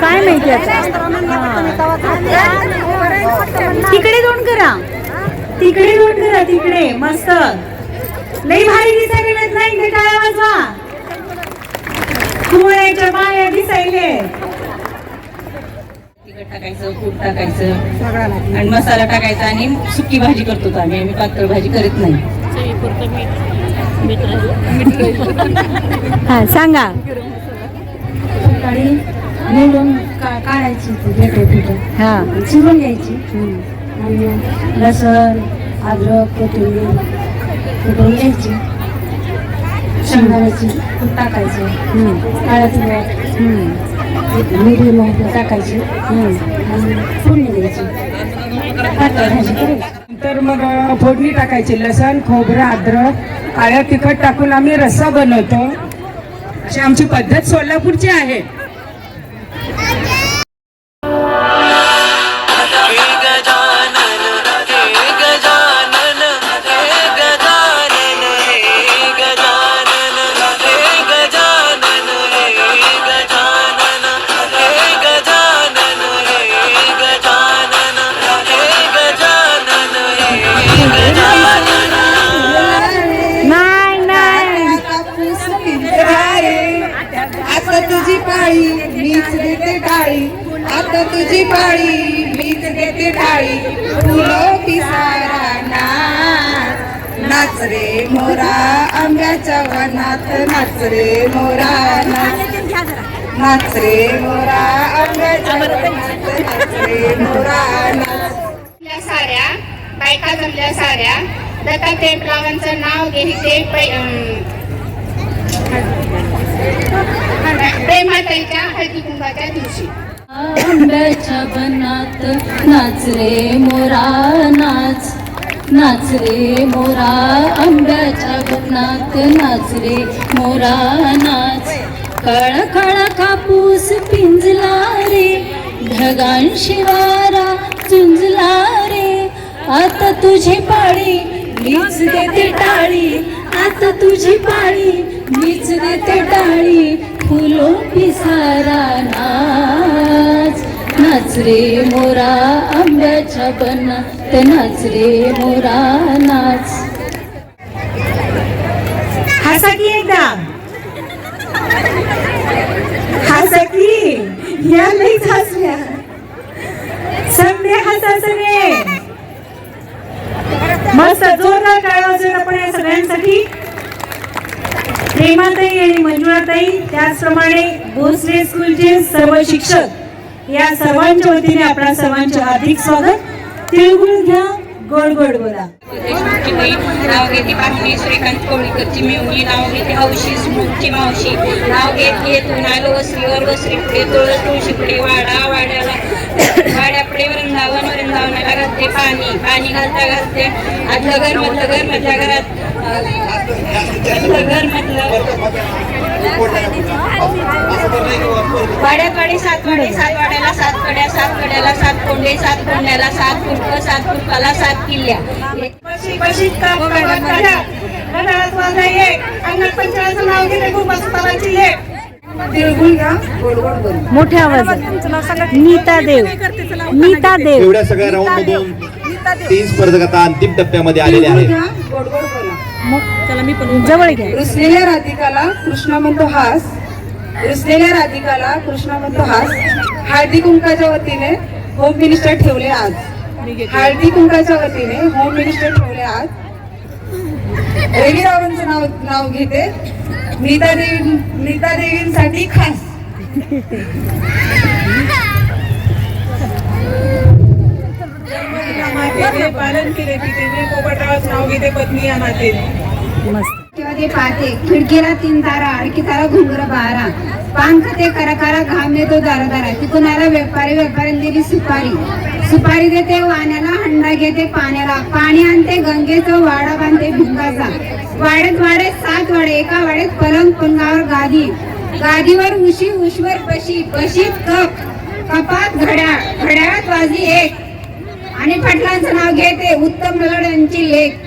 काय माहिती आता? तिकडे दोन करा. तिकडे दोन करा तिकडे. मस्त. लई भारी दिसायला लागत नाही ते टाळ्या वाजवा. कुंवळ्याच्या बाया दिसायले. टाकायचं कूट टाकायचं. आणि मसाला टाकायचा आणि सुकी भाजी करतो आम्ही. आम्ही पातळ भाजी करत नाही. सांगा. सकाळी निवडून का- काढायची ती भेटो भेटो हा. चिरून घ्यायची. आणि लसण अद्रक कोथिंबीर कुटून घ्यायची. शेंगदाण्याची टाकायचं. काळ्या तिखट मिरी मोहरी टाकायची. आणि फोडणी द्यायची. पातळ भाजी करायची तर मग अ, फोडणी टाकायची. लसण खोबरं अद्रक काळ्या तिखट टाकून आम्ही रस्सा बनवतो. अशी आमची पद्धत सोलापूरची आहे. काळी मीच देते काळी आता तुझी पाळी मीच देते काळी फुलं पिसारा नाच नाच रे मोरा. आंब्याच्या वनात नाच रे मोरा नाच. नाच रे मोरा आंब्याच्या वनात नाच रे मोरा नाच. साऱ्या बायका जमल्या साऱ्या. दत्ता टेपरावांचं नाव घेते पै- दिवशी. आंब्याच्या बनात नाच रे मोरा नाच नाच रे मोरा. आंब्याच्या बनात नाच रे मोरा नाच. कळ कळ कापूस पिंजला रे ढगान शिवारा चुंजला रे आता तुझी पाळी मीच देते टाळी आता तुझी पाळी मीच देते टाळी. फुलो पिसारा नाच नाच रे मोरा आंब्याच्या बनात नाच रे मोरा नाच. हसा की एकदा. हसा की या लईच हसल्या सगळे हसा सगळे मस्त जोरदार टाळ्या वाजवत आपण या सगळ्यांसाठी. प्रेमाताई आणि मंजुळाताई त्याचप्रमाणे भोसले स्कूलचे सर्व शिक्षक या सर्वांच्या वतीने आपल्या सर्वांचे हार्दिक स्वागत. तिळगुळ घ्या गोड गोड बोला. देशमुखची बहीण नाव घेते पाहुणे श्रीकांत कोळीकरची मेवणी नाव घेते हौशी स्मूकची मावशी नाव घेत घेत आलो वसरीवर वसरी पुढे तुळस तुळशी पुढे वाडा वाड्याला वाड्यापुढे वृंदावन वृंदावनाला घालते पाणी पाणी घालता घालते. आतलं घर मधलं घर मधल्या घरात घर मधलं वाड्याकडे सात वाडे सात वाड्याला सात कड्या सात कड्याला सात कोंडे सात कोंड्याला सात कुंक सात कुंकाला सात किल्ल्या. बोल मोठ्या आवाजात. नीता देव. नीता देव. एवढ्या सगळ्या राऊंड मधून तीन स्पर्धक आता अंतिम टप्प्यामध्ये आलेले आहेत. जवळ घ्या. रुसलेल्या राधिकाला कृष्ण म्हणतो हास. रुसलेल्या राधिकाला कृष्ण म्हणतो हास. हळदी कुंकाच्या वतीने होम मिनिस्टर ठेवले आज. हळदी कुंकाच्या वतीने होम मिनिस्टर ठेवले आज. रविरावांचं नाव नाव घेते. नीता देवी नीता देवींसाठी खास. पालन केले तिथे. पोपटरावाचं नाव घेते पत्नी या नाते तेव्हा ते पाहते खिडकीला तीन तारा अडकी तारा घुंगर बारा. पान खते करकारा घाम येतो दारा ती तिथून आला व्यापारी दिली सुपारी. सुपारी देते वाण्याला हंडा घेते पाण्याला. पाणी आणते गंगेचं वाडा बांधते भिंगाचा. वाड्यात वाड्यात सात वाडे एका वाड्यात पलंग पलंगावर गादी. गादीवर उशी उशीवर बशी बशीत कप. कपात घड्याळ घड्याळात वाजली एक. आणि पाटलांचं नाव घेते उत्तम नगड यांची लेख.